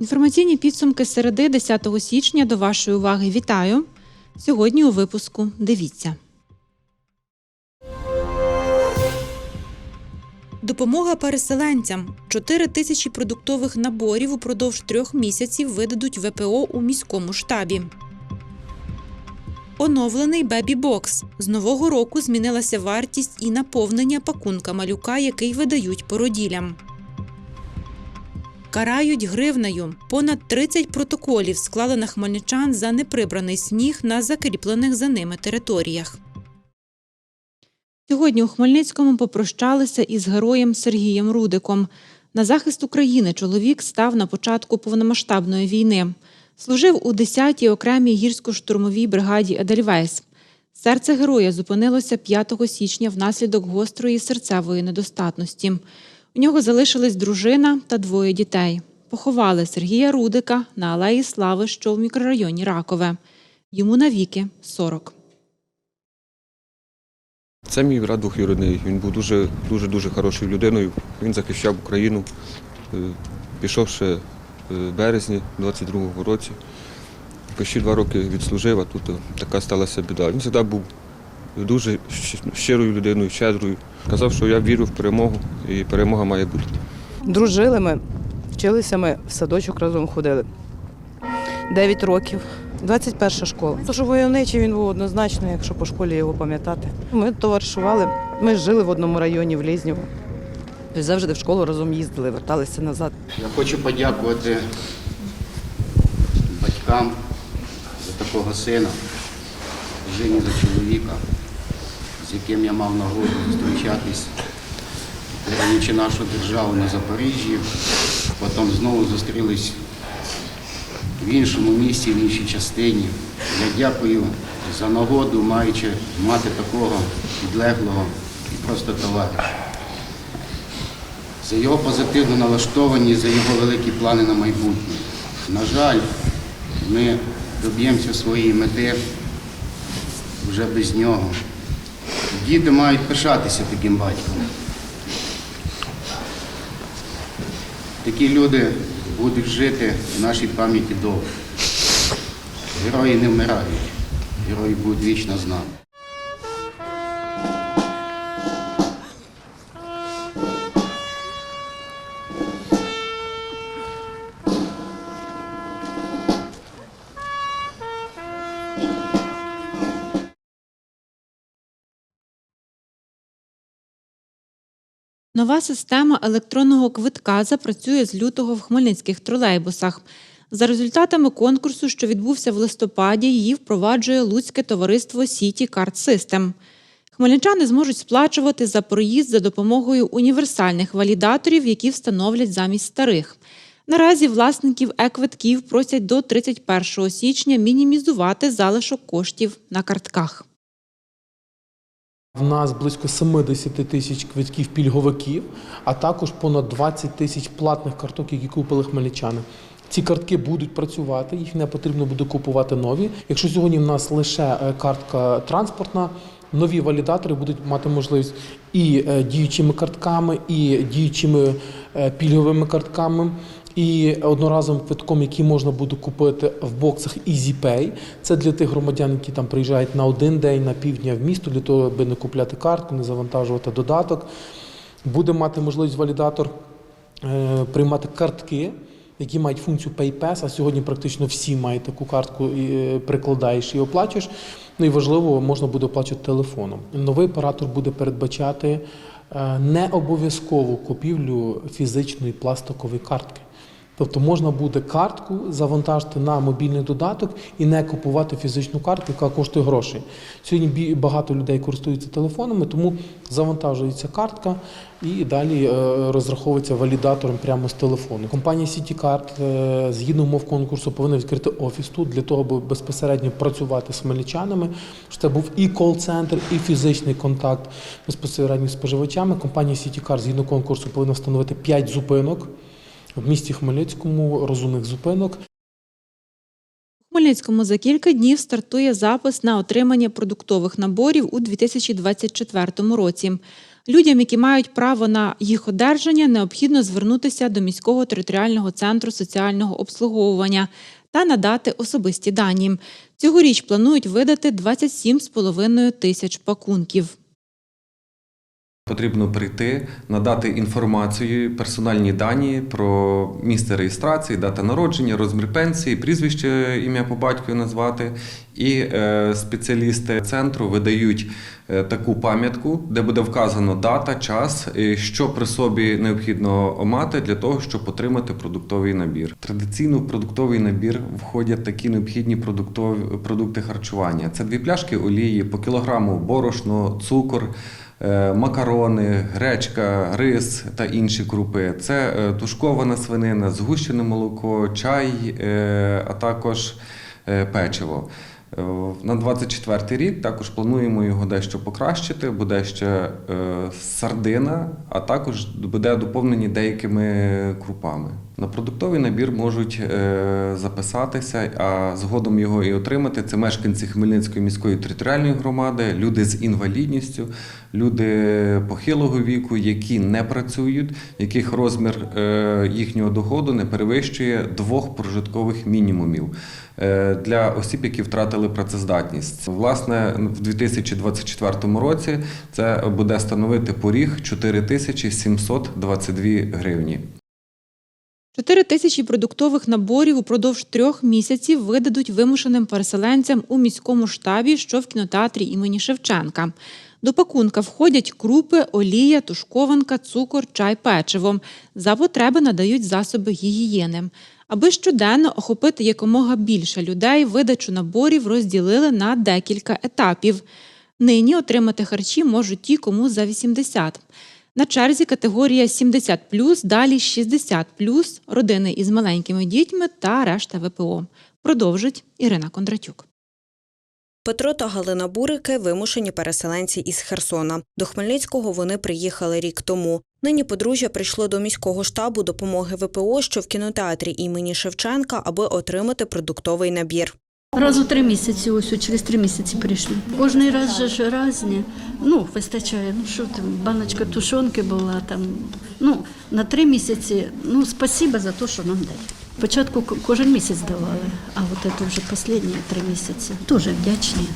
Інформаційні підсумки середи 10 січня до вашої уваги вітаю. Сьогодні у випуску дивіться. Допомога переселенцям. 4 тисячі продуктових наборів упродовж трьох місяців видадуть ВПО у міському штабі. Оновлений бебі-бокс. З нового року змінилася вартість і наповнення пакунка малюка, який видають породілям. Карають гривнею. Понад 30 протоколів склали на хмельничан за неприбраний сніг на закріплених за ними територіях. Сьогодні у Хмельницькому попрощалися із героєм Сергієм Рудиком. На захист України чоловік став на початку повномасштабної війни. Служив у 10-й окремій гірсько-штурмовій бригаді Едельвейс. Серце героя зупинилося 5 січня внаслідок гострої серцевої недостатності. У нього залишились дружина та двоє дітей. Поховали Сергія Рудика на Алеї Слави, що в мікрорайоні Ракове. Йому навіки 40. Це мій брат двохюрідний. Він був дуже дуже дуже хорошою людиною. Він захищав Україну. Е, Пішов ще е, в березні 22-го році. Почти два роки відслужив, а тут е, така сталася біда. Він завжди був дуже щирою людиною, щедрою. Казав, що я вірю в перемогу і перемога має бути. Дружили ми, вчилися ми, в садочок разом ходили. 9 років, 21 школа. Тож войовничий він був однозначно, якщо по школі його пам'ятати. Ми товаришували, ми жили в одному районі в Лізнєву. Тобто Завжди в школу разом їздили, верталися назад. Я хочу подякувати батькам за такого сина, Жені за чоловіка, з яким я мав нагоду зустрічатись, боронячи нашу державу на Запоріжжі. Потім знову зустрілись в іншому місті, в іншій частині. Я дякую за нагоду, маючи мати такого підлеглого і просто товариша за його позитивну налаштованість, за його великі плани на майбутнє. На жаль, ми доб'ємося своєї мети вже без нього. Діти мають пишатися таким батьком. Такі люди будуть жити в нашій пам'яті довго. Герої не вмирають, герої будуть вічно з нами. Нова система електронного квитка запрацює з лютого в хмельницьких тролейбусах. За результатами конкурсу, що відбувся в листопаді, її впроваджує Луцьке товариство Сіті Карт Систем. Хмельничани зможуть сплачувати за проїзд за допомогою універсальних валідаторів, які встановлять замість старих. Наразі власників е-квитків просять до 31 січня мінімізувати залишок коштів на картках. В нас близько 70 тисяч квитків пільговиків, а також понад 20 тисяч платних карток, які купили хмельничани. Ці картки будуть працювати, їх не потрібно буде купувати нові. Якщо сьогодні в нас лише е, картка транспортна, нові валідатори будуть мати можливість і е, діючими картками, і діючими е, пільговими картками. І одноразовим квитком, який можна буде купити в боксах EasyPay. Це для тих громадян, які там приїжджають на один день, на півдня в місто, для того, аби не купляти картку, не завантажувати додаток. Буде мати можливість валідатор е, приймати картки, які мають функцію PayPass, а сьогодні практично всі мають таку картку, і е, прикладаєш і оплачуєш. Ну і важливо, можна буде оплачувати телефоном. Новий оператор буде передбачати е, не обов'язкову купівлю фізичної пластикової картки. Тобто можна буде картку завантажити на мобільний додаток і не купувати фізичну картку, яка коштує грошей. Сьогодні багато людей користуються телефонами, тому завантажується картка і далі е, розраховується валідатором прямо з телефону. Компанія CityCard е, згідно умов конкурсу повинна відкрити офіс тут для того, аби безпосередньо працювати з хмельничанами. Це був і кол-центр, і фізичний контакт безпосередньо з споживачами. Компанія CityCard згідно конкурсу повинна встановити 5 зупинок В місті Хмельницькому розумних зупинок У Хмельницькому за кілька днів стартує запис на отримання продуктових наборів у 2024 році. Людям, які мають право на їх одержання, необхідно звернутися до міського територіального центру соціального обслуговування та надати особисті дані. Цьогоріч планують видати 27,5 тисяч пакунків. Потрібно прийти, надати інформацію, персональні дані про місце реєстрації, дата народження, розмір пенсії, прізвище, ім'я по батькові назвати. І е, спеціалісти центру видають е, таку пам'ятку, де буде вказано дата, час, е, що при собі необхідно мати для того, щоб отримати продуктовий набір. Традиційно в продуктовий набір входять такі необхідні продукти харчування. Це дві пляшки олії, по кілограму борошно, цукор. Е, макарони, гречка, рис та інші крупи. Це е, тушкована свинина, згущене молоко, чай, е, а також печиво. На 24 рік також плануємо його дещо покращити. Буде ще сардина, а також буде доповнені деякими крупами. На продуктовий набір можуть записатися, а згодом його і отримати. Це мешканці Хмельницької міської територіальної громади, люди з інвалідністю, люди похилого віку, які не працюють, яких розмір е, їхнього доходу не перевищує двох прожиткових мінімумів е, для осіб, які втратили працездатність. Власне, в 2024 році це буде становити поріг 4722 гривні. 4 тисячі продуктових наборів упродовж трьох місяців видадуть вимушеним переселенцям у міському штабі, що в кінотеатрі імені Шевченка. До пакунка входять крупи, олія, тушкованка, цукор, чай, печиво. За потреби надають засоби гігієни. Аби щоденно охопити якомога більше людей, видачу наборів розділили на декілька етапів. Нині отримати харчі можуть ті, кому за 80. На черзі категорія 70+, далі 60+, родини із маленькими дітьми та решта ВПО. Продовжить Ірина Кондратюк. Петро та Галина Бурики – вимушені переселенці із Херсона. До Хмельницького вони приїхали рік тому. Нині подружжя прийшло до міського штабу допомоги ВПО, що в кінотеатрі імені Шевченка, аби отримати продуктовий набір. Раз у три місяці, ось через три місяці прийшли. Кожний раз же ж різні. Ну, вистачає. Ну що там, баночка тушонки була там. Ну, на три місяці. Ну, спасіба за те, що нам дають. Спочатку кожен місяць давали, а от це вже останні три місяці. Дуже вдячні.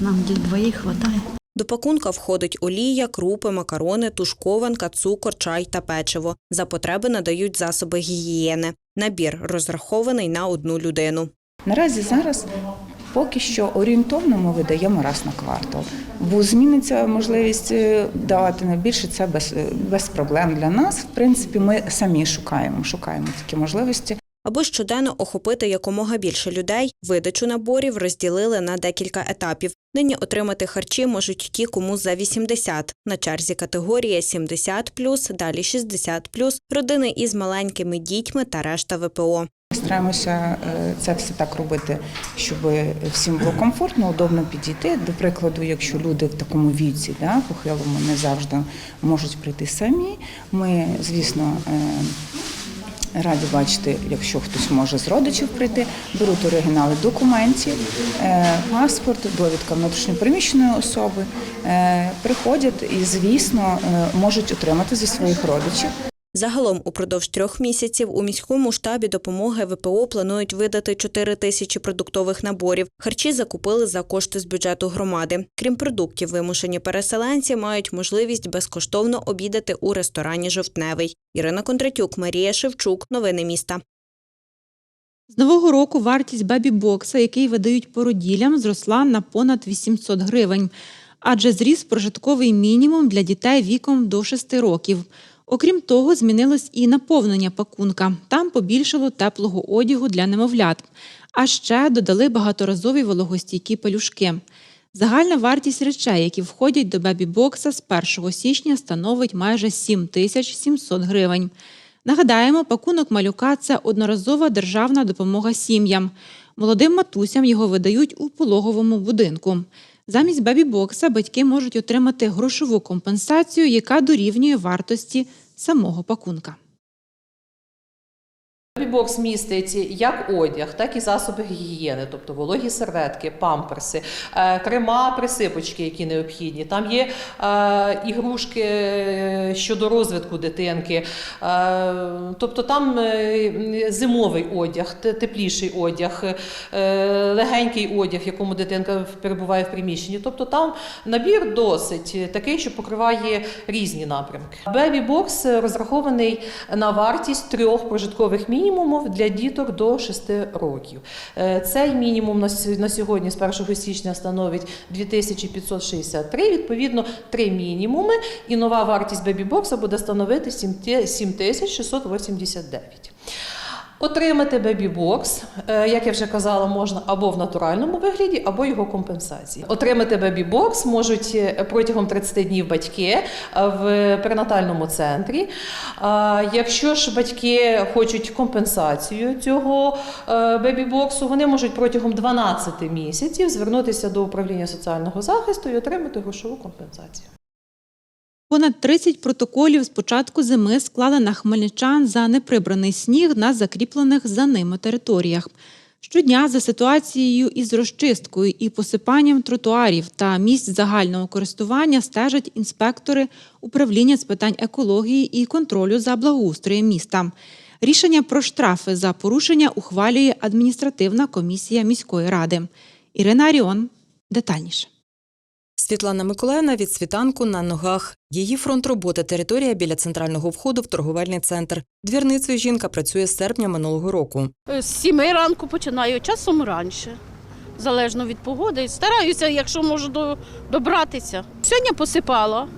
Нам ді- двоїх вистачає. До пакунка входить олія, крупи, макарони, тушкованка, цукор, чай та печиво. За потреби надають засоби гігієни. Набір розрахований на одну людину. Наразі зараз поки що орієнтовно ми видаємо раз на квартал, бо зміниться можливість е, давати на більше це без, е, без проблем для нас. В принципі, ми самі шукаємо, шукаємо такі можливості. Аби щоденно охопити якомога більше людей, видачу наборів розділили на декілька етапів. Нині отримати харчі можуть ті, кому за 80. На черзі категорія 70+, далі 60+, родини із маленькими дітьми та решта ВПО. Стараємося е, це все так робити, щоб всім було комфортно, удобно підійти. До прикладу, якщо люди в такому віці, да, похилому, не завжди можуть прийти самі. Ми, звісно, е, раді бачити, якщо хтось може з родичів прийти, беруть оригінали документів, е, паспорт, довідка внутрішньопереміщеної особи, е, приходять і, звісно, е, можуть отримати зі своїх родичів. Загалом упродовж трьох місяців у міському штабі допомоги ВПО планують видати 4 тисячі продуктових наборів. Харчі закупили за кошти з бюджету громади. Крім продуктів, вимушені переселенці мають можливість безкоштовно обідати у ресторані Жовтневий. Ірина Кондратюк, Марія Шевчук. Новини міста. З нового року вартість бебі-бокса, який видають породіллям, зросла на понад 800 гривень, адже зріс прожитковий мінімум для дітей віком до 6 років. Окрім того, змінилось і наповнення пакунка. Там побільшало теплого одягу для немовлят. А ще додали багаторазові вологостійкі пелюшки. Загальна вартість речей, які входять до бебі-бокса з 1 січня, становить майже 7 тисяч 700 гривень. Нагадаємо, пакунок малюка це одноразова державна допомога сім'ям. Молодим матусям його видають у пологовому будинку. Замість бебі-бокса батьки можуть отримати грошову компенсацію, яка дорівнює вартості самого пакунка. Бібокс містить як одяг, так і засоби гігієни, тобто вологі серветки, памперси, е, крема, присипочки, які необхідні. Там є е, ігрушки е, щодо розвитку дитинки. Тобто там зимовий одяг, тепліший одяг, легенький одяг, в якому дитинка перебуває в приміщенні. Тобто там набір досить такий, що покриває різні напрямки. Бебі-бокс розрахований на вартість трьох прожиткових мінімумів для діток до 6 років. Е, Цей мінімум на сьогодні з 1 січня становить 2563, відповідно, три мінімуми, і нова вартість бебі-бокса буде становити 7689. Отримати бебі-бокс, е, як я вже казала, можна або в натуральному вигляді, або його компенсації. Отримати бебі-бокс можуть е, протягом 30 днів батьки е, в перинатальному центрі. Якщо ж батьки хочуть компенсацію цього бебі-боксу, вони можуть протягом 12 місяців звернутися до управління соціального захисту і отримати грошову компенсацію. Понад 30 протоколів з початку зими склали на хмельничан за неприбраний сніг на закріплених за ними територіях. Щодня за ситуацією із розчисткою і посипанням тротуарів та місць загального користування стежать інспектори управління з питань екології і контролю за благоустроєм міста. Рішення про штрафи за порушення ухвалює адміністративна комісія міської ради. Ірина Аріон детальніше. Світлана Миколаївна від світанку на ногах. Її фронт роботи територія біля центрального входу в торговельний центр. Двірницею жінка працює з серпня минулого року. З сіми ранку починаю, часом раніше, залежно від погоди. Стараюся, якщо можу добратися. Сьогодні посипала.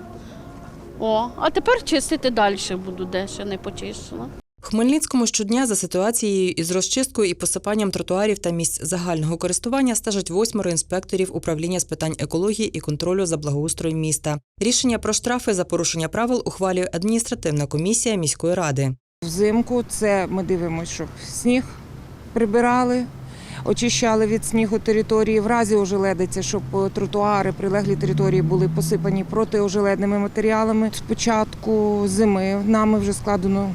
О, а тепер чистити далі буду, де ще не почистила. Хмельницькому щодня за ситуацією із розчисткою і посипанням тротуарів та місць загального користування стежать восьмеро інспекторів управління з питань екології і контролю за благоустроєм міста. Рішення про штрафи за порушення правил ухвалює адміністративна комісія міської ради. Взимку це ми дивимося, щоб сніг прибирали, очищали від снігу території. В разі ожеледиться, щоб е, тротуари, прилеглі території були посипані протиожеледними матеріалами. З початку зими нами вже складено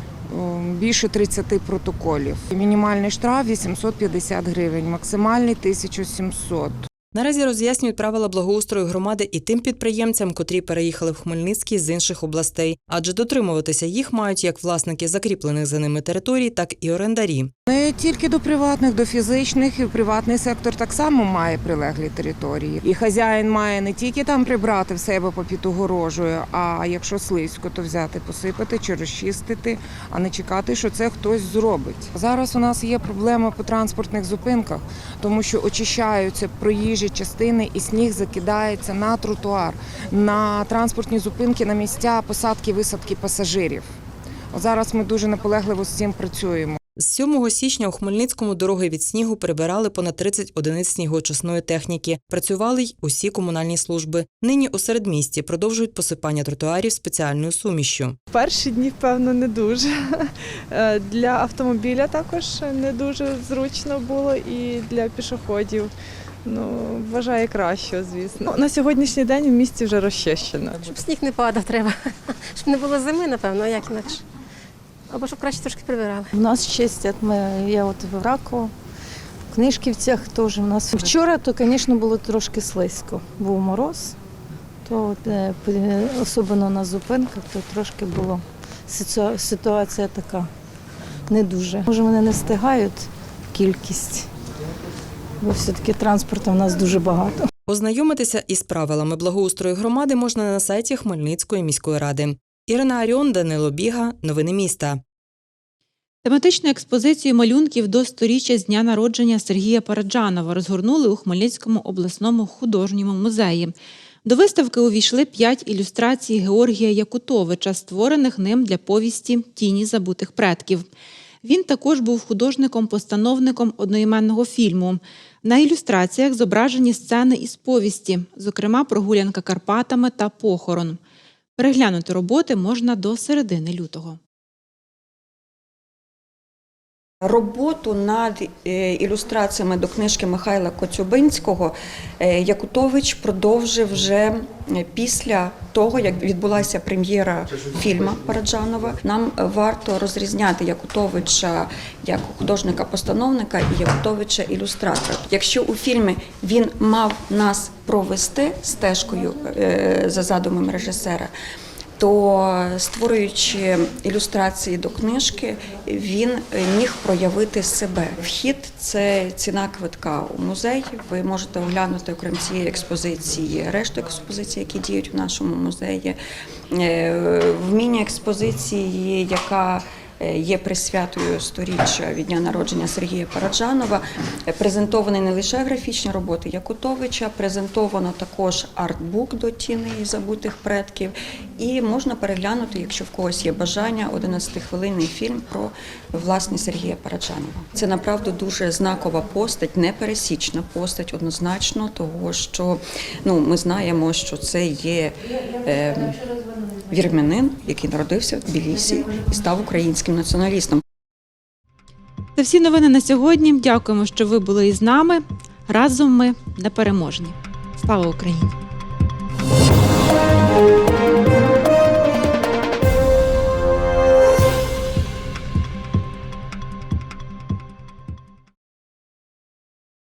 більше 30 протоколів. Мінімальний штраф 850 гривень, максимальний 1700. Наразі роз'яснюють правила благоустрою громади і тим підприємцям, котрі переїхали в Хмельницький з інших областей, адже дотримуватися їх мають як власники закріплених за ними територій, так і орендарі. Не тільки до приватних, до фізичних, і приватний сектор так само має прилеглі території. І хазяїн має не тільки там прибрати в себе попід огорожею, а якщо слизько, то взяти, посипати чи розчистити, а не чекати, що це хтось зробить. Зараз у нас є проблема по транспортних зупинках, тому що очищаються проїжджі частини і сніг закидається на тротуар, на транспортні зупинки, на місця посадки, висадки пасажирів. Зараз ми дуже наполегливо з цим працюємо. З 7 січня у Хмельницькому дороги від снігу прибирали понад 30 одиниць снігоочисної техніки. Працювали й усі комунальні служби. Нині у середмісті продовжують посипання тротуарів спеціальною сумішю. Перші дні, певно, не дуже. Е, Для автомобіля також не дуже зручно було і для пішоходів. Ну, вважаю краще, звісно. На сьогоднішній день в місті вже розчищено. Щоб сніг не падав, треба. Щоб не було зими, напевно, як інакше. Або щоб краще трошки прибирали. У нас чистять. Ми, я от в Раково, в Книжківцях теж у нас. Вчора, то, звісно, було трошки слизько. Був мороз, то е, особливо на зупинках, то трошки було ситуація така не дуже. Може, вони не встигають кількість, бо все-таки транспорту у нас дуже багато. Ознайомитися із правилами благоустрою громади можна на сайті Хмельницької міської ради. Ірина Аріон, Данило Біга. Новини міста. Тематичну експозицію малюнків до сторіччя з дня народження Сергія Параджанова розгорнули у Хмельницькому обласному художньому музеї. До виставки увійшли п'ять ілюстрацій Георгія Якутовича, створених ним для повісті Тіні забутих предків. Він також був художником-постановником одноіменного фільму. На ілюстраціях зображені сцени із повісті, зокрема прогулянка Карпатами та похорон. Переглянути роботи можна до середини лютого. Роботу над е, ілюстраціями до книжки Михайла Коцюбинського е, Якутович продовжив вже після того, як відбулася прем'єра фільму Параджанова. Нам варто розрізняти Якутовича як художника-постановника і Якутовича ілюстратора. Якщо у фільмі він мав нас провести стежкою е, за задумом режисера, то створюючи ілюстрації до книжки, він міг проявити себе. Вхід це ціна квитка у музей. Ви можете оглянути окрім цієї експозиції решту експозицій, які діють в нашому музеї. в Вміння експозиції, яка е, Є присвятою сторіччя від дня народження Сергія Параджанова. Е, Презентовані не лише графічні роботи Якутовича, презентовано також артбук до тіни і забутих предків. І можна переглянути, якщо в когось є бажання, 11-хвилинний фільм про власне Сергія Параджанова. Це направду дуже знакова постать, непересічна постать, однозначно, того що ну ми знаємо, що це є. Е, Вірменин, який народився в Тбілісі і став українським націоналістом. Це всі новини на сьогодні. Дякуємо, що ви були із нами. Разом ми непереможні. Слава Україні!